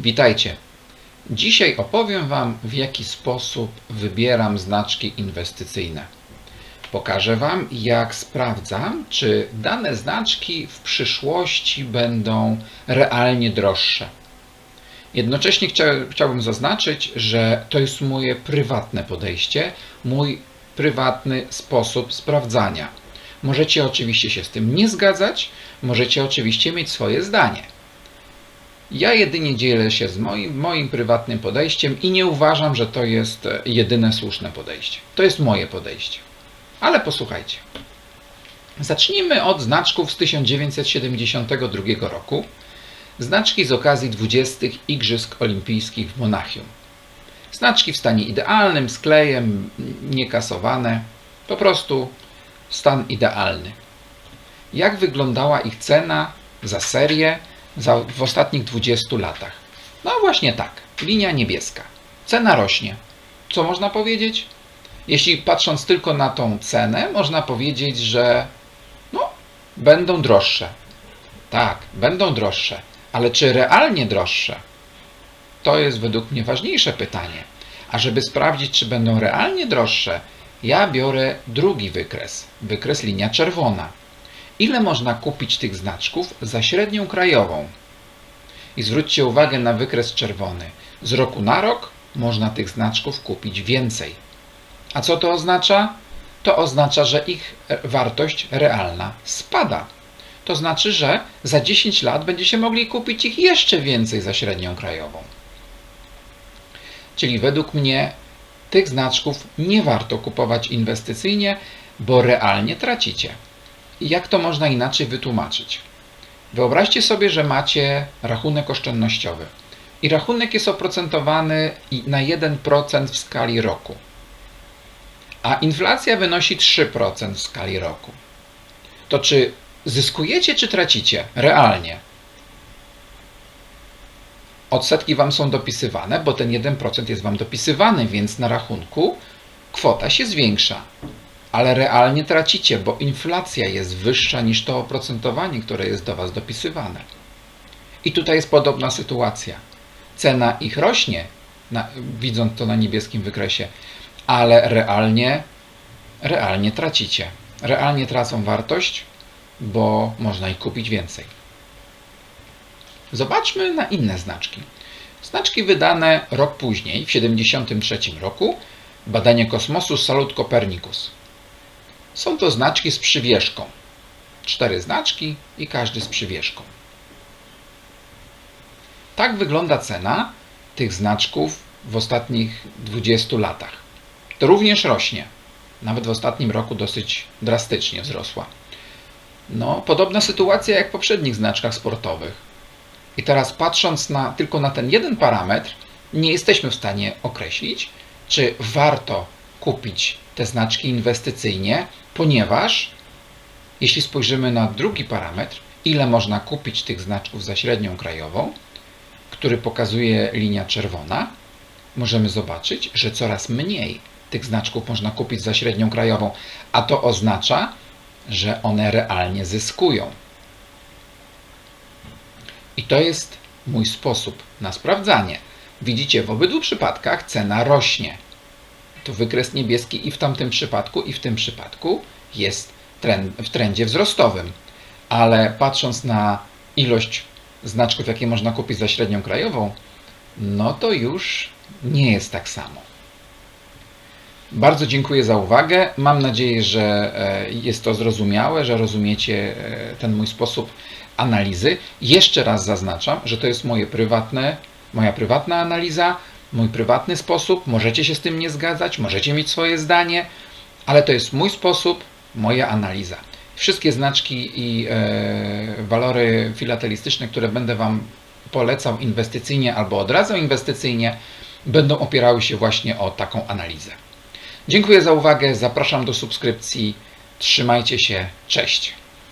Witajcie. Dzisiaj opowiem Wam, w jaki sposób wybieram znaczki inwestycyjne. Pokażę Wam, jak sprawdzam, czy dane znaczki w przyszłości będą realnie droższe. Jednocześnie chcia, chciałbym zaznaczyć, że to jest moje prywatne podejście, mój prywatny sposób sprawdzania. Możecie oczywiście się z tym nie zgadzać, możecie oczywiście mieć swoje zdanie. Ja jedynie dzielę się z moim, moim prywatnym podejściem i nie uważam, że to jest e, jedyne słuszne podejście. To jest moje podejście. Ale posłuchajcie. Zacznijmy od znaczków z 1972 roku. Znaczki z okazji 20. Igrzysk Olimpijskich w Monachium. Znaczki w stanie idealnym, z klejem, niekasowane. Po prostu stan idealny. Jak wyglądała ich cena za serię za, w ostatnich 20 latach? No właśnie tak, linia niebieska. Cena rośnie. Co można powiedzieć? Jeśli patrząc tylko na tą cenę, można powiedzieć, że no, będą droższe. Tak, będą droższe, ale czy realnie droższe? To jest według mnie ważniejsze pytanie. A żeby sprawdzić, czy będą realnie droższe, ja biorę drugi wykres, wykres linia czerwona. Ile można kupić tych znaczków za średnią krajową? I zwróćcie uwagę na wykres czerwony. Z roku na rok można tych znaczków kupić więcej. A co to oznacza? To oznacza, że ich wartość realna spada. To znaczy, że za 10 lat będziecie mogli kupić ich jeszcze więcej za średnią krajową. Czyli według mnie tych znaczków nie warto kupować inwestycyjnie, bo realnie tracicie. Jak to można inaczej wytłumaczyć? Wyobraźcie sobie, że macie rachunek oszczędnościowy i rachunek jest oprocentowany na 1% w skali roku, a inflacja wynosi 3% w skali roku. To czy zyskujecie, czy tracicie realnie? Odsetki Wam są dopisywane, bo ten 1% jest Wam dopisywany, więc na rachunku kwota się zwiększa. Ale realnie tracicie, bo inflacja jest wyższa niż to oprocentowanie, które jest do Was dopisywane. I tutaj jest podobna sytuacja. Cena ich rośnie, na, widząc to na niebieskim wykresie, ale realnie, realnie tracicie. Realnie tracą wartość, bo można ich kupić więcej. Zobaczmy na inne znaczki. Znaczki wydane rok później, w 1973 roku, badanie kosmosu Salut Copernicus. Są to znaczki z przywieszką. Cztery znaczki i każdy z przywieszką. Tak wygląda cena tych znaczków w ostatnich 20 latach. To również rośnie. Nawet w ostatnim roku dosyć drastycznie wzrosła. No, podobna sytuacja jak w poprzednich znaczkach sportowych. I teraz patrząc na, tylko na ten jeden parametr, nie jesteśmy w stanie określić, czy warto kupić te znaczki inwestycyjnie, ponieważ jeśli spojrzymy na drugi parametr, ile można kupić tych znaczków za średnią krajową, który pokazuje linia czerwona, możemy zobaczyć, że coraz mniej tych znaczków można kupić za średnią krajową, a to oznacza, że one realnie zyskują. I to jest mój sposób na sprawdzanie. Widzicie, w obydwu przypadkach cena rośnie. To wykres niebieski i w tamtym przypadku, i w tym przypadku jest trend, w trendzie wzrostowym. Ale patrząc na ilość znaczków, jakie można kupić za średnią krajową, no to już nie jest tak samo. Bardzo dziękuję za uwagę. Mam nadzieję, że e, jest to zrozumiałe, że rozumiecie e, ten mój sposób analizy. Jeszcze raz zaznaczam, że to jest moje prywatne, moja prywatna analiza, mój prywatny sposób. Możecie się z tym nie zgadzać, możecie mieć swoje zdanie, ale to jest mój sposób, moja analiza. Wszystkie znaczki i e, walory filatelistyczne, które będę Wam polecał inwestycyjnie albo odradzał inwestycyjnie, będą opierały się właśnie o taką analizę. Dziękuję za uwagę, zapraszam do subskrypcji. Trzymajcie się, cześć.